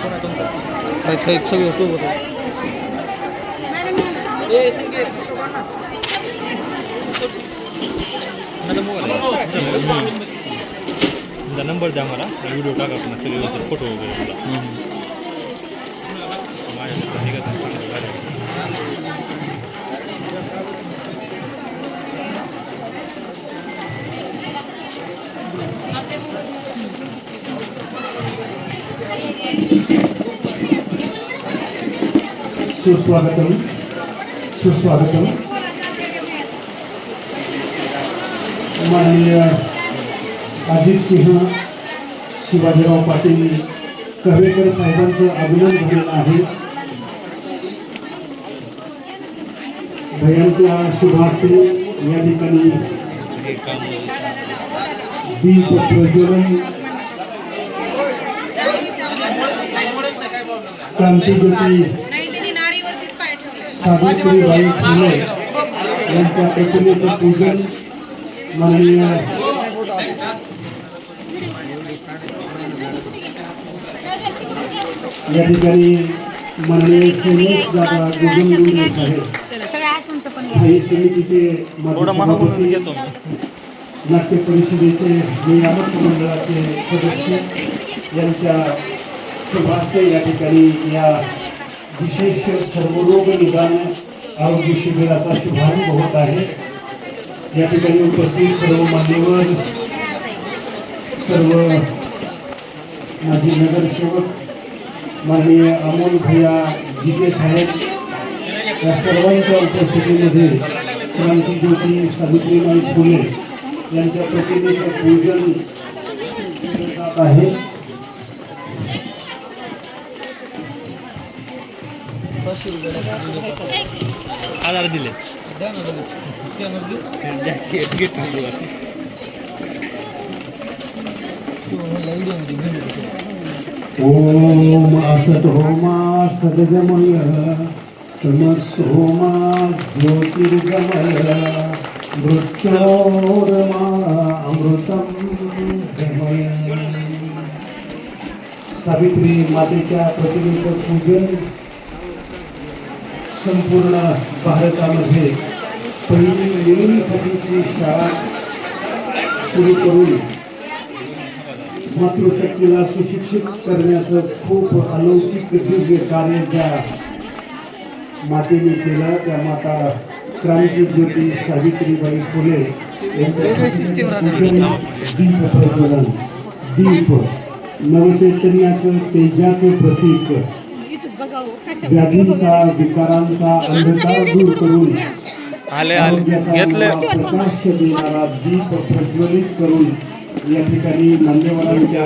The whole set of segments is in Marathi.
काय काय सगळं सोबत आहे तुमचा नंबर द्या मला व्हिडिओ टाका पुन्हा सगळे व्यवस्थित फोटो वगैरे मला सुस्वागतम सुस्वागतम. माननीय अजित सिंह शिवाजीराव पाटील कवेकर साहेबांचं अभिनंदन झालेलं आहे. भयांच्या शुभार्थी या ठिकाणी. दीप प्रज्वलन. क्रांतीज्योती सावित्रीबाई फुले यांच्या प्रतिमेचं पूजन माननीय या ठिकाणी माननीय सुरेश दादा गुजंगुले साहेब समितीचे सभापती, घेतो नाट्य परिषदेचे नियामक मंडळाचे सदस्य यांच्या शुभार्थ या ठिकाणी या विशेष सर्वरोग निदान आरोग्य शिबिराचा शुभारंभ होत आहे. या ठिकाणी उपस्थित सर्व मान्यवर सर्व माजी नगरसेवक माननीय अमोल भैया जिके साहेब या सर्वांच्या उपस्थितीमध्ये क्रांतीज्योती सावित्रीबाई फुले यांच्या प्रतिमेचं पूजन जात आहे. घेऊन येतो. ओम असत होमा सदगमय तमसोमा ज्योतिर्गमय मृत्योर्मा अमृतम गमय सावित्री मातेच्या प्रतिमेचं पूजन संपूर्ण भारतामध्ये पहिली मुलींसाठीची शाळा सुरू करून मातृशक्तीला सुशिक्षित करण्याचं खूप अलौकिक दिव्य कार्य ज्या मातेने केलं त्या माता क्रांतीज्योती सावित्रीबाई फुले यांच्या दीप प्रज्वलन दीप. नवचैतन्याचं तेजाचं प्रतीक. बघावं. कशा आले आले. घेतले. प्रकाश देणारा दीप प्रज्वलित करून या ठिकाणी मान्यवरांच्या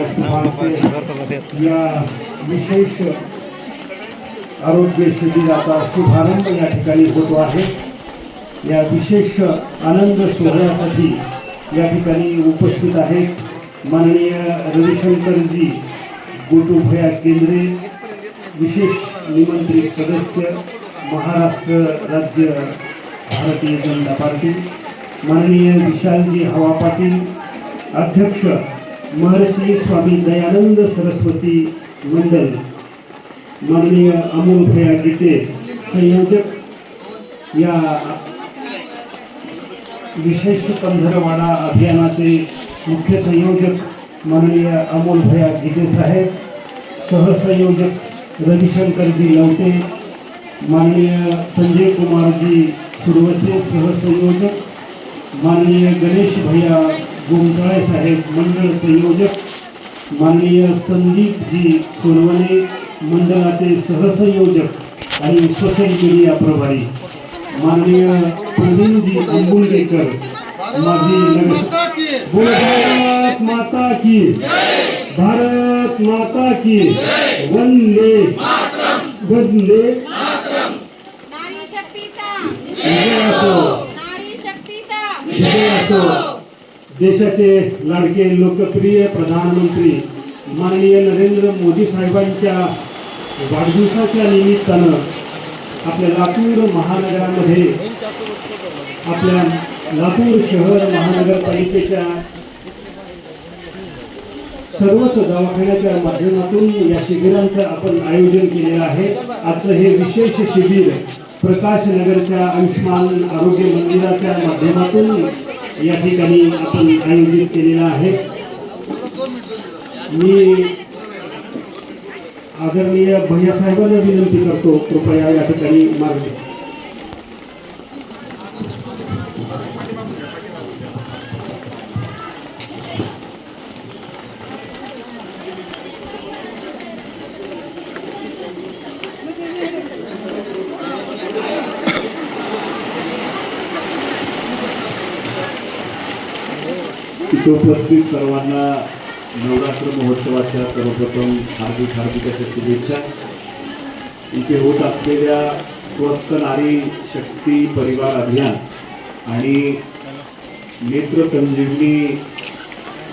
विशेष आरोग्य शिबिराचा शुभारंभ या ठिकाणी होतो आहे. या विशेष आनंद सोहळ्यासाठी या ठिकाणी उपस्थित आहेत माननीय रविशंकरजी गोटुभया केंद्रे विशेष निमंत्रित सदस्य महाराष्ट्र राज्य भारतीय जनता पार्टी माननीय विशालजी हवा पाटील अध्यक्ष महर्षी स्वामी दयानंद सरस्वती मंडल माननीय अमोल भया गीते संयोजक या विशेष पंधरवाडा अभियानाचे मुख्य संयोजक माननीय अमोल भया गीते साहेब सहसंयोजक रविशंकरजी लवटे माननीय संजय कुमारजी सुरवसे सहसंयोजक. माननीय गणेश भैया गोमताळे साहेब मंडळ संयोजक. माननीय संदीपजी सोनवणे मंडळाचे सहसंयोजक आणि सोशल मीडिया प्रभारी. माननीय प्रवीणजी बोल भारत माता की. भारत माता की। वंदे। वंदे। नारी शक्तीचा विजय असो देशाचे लाडके लोकप्रिय प्रधानमंत्री माननीय नरेंद्र मोदी साहेबांच्या वाढदिवसाच्या निमित्तानं आपल्या लातूर महानगरामध्ये आपल्या लातूर शहर महानगरपालिकेच्या सर्वच दवाखान्याच्या माध्यमातून या शिबिरांचं आपण आयोजन केलेलं आहे. आजचं हे विशेष शिबिर प्रकाश नगरच्या आयुष्मान आरोग्य मंदिराच्या माध्यमातून या ठिकाणी आपण आयोजित केलेलं आहे. मी आदरणीय भैयासाहेबांना विनंती करतो कृपया या ठिकाणी मार्ग उपस्थित सर्वांना नवरात्र महोत्सवाच्या सर्वप्रथम हार्दिक हार्दिक अशा शुभेच्छा. इथे होत असलेल्या स्वस्थ नारी शक्ती परिवार अभियान आणि नेत्र संजीवनी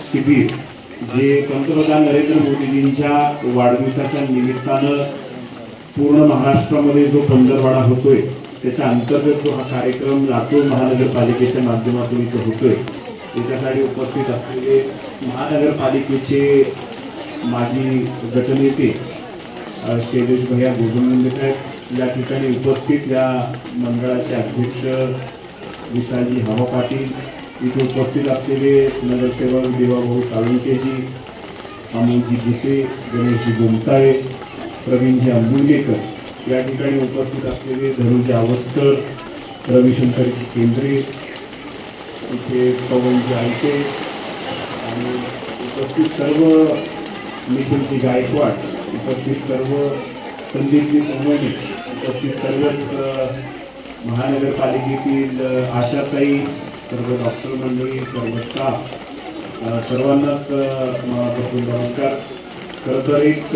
शिबिर जे पंतप्रधान नरेंद्र मोदीजींच्या वाढदिवसाच्या निमित्तानं पूर्ण महाराष्ट्रामध्ये जो पंधरवाडा होतोय त्याच्या अंतर्गत जो हा कार्यक्रम लातूर महानगरपालिकेच्या माध्यमातून इथं होतोय त्याच्यासाठी उपस्थित असलेले महानगरपालिकेचे माजी गटनेते शैलेश भैया गोगनंदे साहेब या ठिकाणी उपस्थित या मंडळाचे अध्यक्ष विशालजी हवा पाटील इथे उपस्थित असलेले नगरसेवक देवाभाऊ साळुंकेजी अमोलजी भुसे गणेशजी गोमताळे प्रवीणजी अंबुलगेकर या ठिकाणी उपस्थित असलेले धनुजी आवस्कर रविशंकरजी केंद्रे तिथे पवन आयते आणि उपस्थित सर्व निखिलजी गायकवाड उपस्थित सर्व संदीपजी सोमणी उपस्थित सर्वच महानगरपालिकेतील आशाताई सर्व डॉक्टर मंडळी सर्व स्टाफ सर्वांनाच मनापासून नमस्कार. खरं तर एक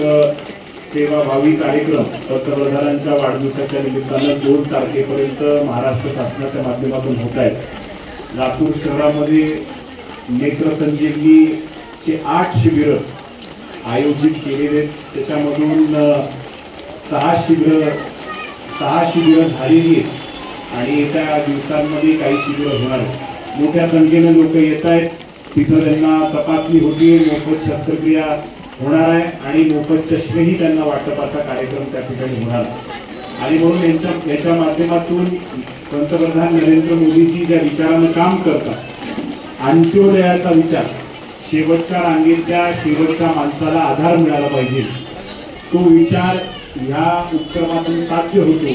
सेवाभावी कार्यक्रम पंतप्रधानांच्या वाढदिवसाच्या निमित्तानं दोन तारखेपर्यंत महाराष्ट्र शासनाच्या माध्यमातून होत आहेत लातूर शहरामध्ये नेत्र आठ शिबिरं आयोजित केलेले आहेत. त्याच्यामधून सहा शिबिरं सहा शिबिरं झालेली आहेत. आणि येत्या दिवसांमध्ये काही शिबिरं होणार आहेत. मोठ्या संख्येनं लोक येत आहेत. तिथं त्यांना तपासणी होती. मोफत शस्त्रक्रिया होणार आहे आणि मोफत चष्मेही त्यांना वाटपाचा कार्यक्रम त्या ठिकाणी होणार आहे. आणि म्हणून यांच्या याच्या माध्यमातून पंतप्रधान नरेंद्र मोदीजी ज्या विचारानं काम करतात अंत्योदयाचा विचार शेवटच्या रांगेतल्या शेवटच्या माणसाला आधार मिळाला पाहिजे. तो विचार ह्या उपक्रमातून साध्य होतो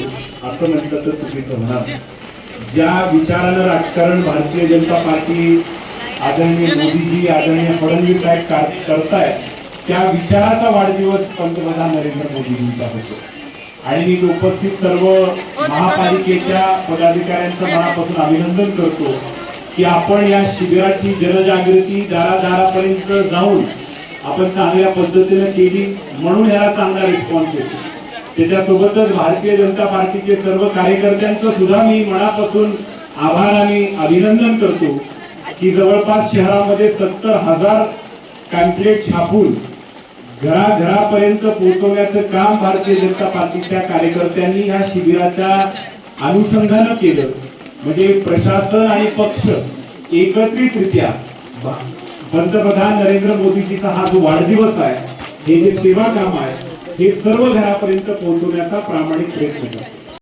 असं म्हटलं तर चुकीचं होणार ज्या विचारानं राजकारण भारतीय जनता पार्टी आदरणीय मोदीजी आदरणीय फडणवीस साहेब करताय करतायत त्या विचाराचा वाढदिवस पंतप्रधान नरेंद्र मोदीजींचा होतो. आणि मी उपस्थित सर्व महापालिकेच्या पदाधिकाऱ्यांचं मनापासून अभिनंदन करतो की आपण या शिबिराची जनजागृती दारादारापर्यंत जाऊन आपण चांगल्या पद्धतीने केली म्हणून याला चांगला रिस्पॉन्स येतो. त्याच्यासोबतच भारतीय जनता पार्टीचे सर्व कार्यकर्त्यांचं सुद्धा मी मनापासून आभार आणि अभिनंदन करतो की जवळपास शहरामध्ये सत्तर हजार पॅम्पलेट छापून घराघरापर्यंत पोहोचवण्याचं काम भारतीय जनता पार्टीच्या कार्यकर्त्यांनी ह्या शिबिराच्या अनुषंगानं केलं. म्हणजे प्रशासन आणि पक्ष एकत्रितरित्या पंतप्रधान नरेंद्र मोदीजीचा हा जो वाढदिवस आहे हे जे सेवा काम आहे हे सर्व घरापर्यंत पोहोचवण्याचा प्रामाणिक प्रयत्न करतो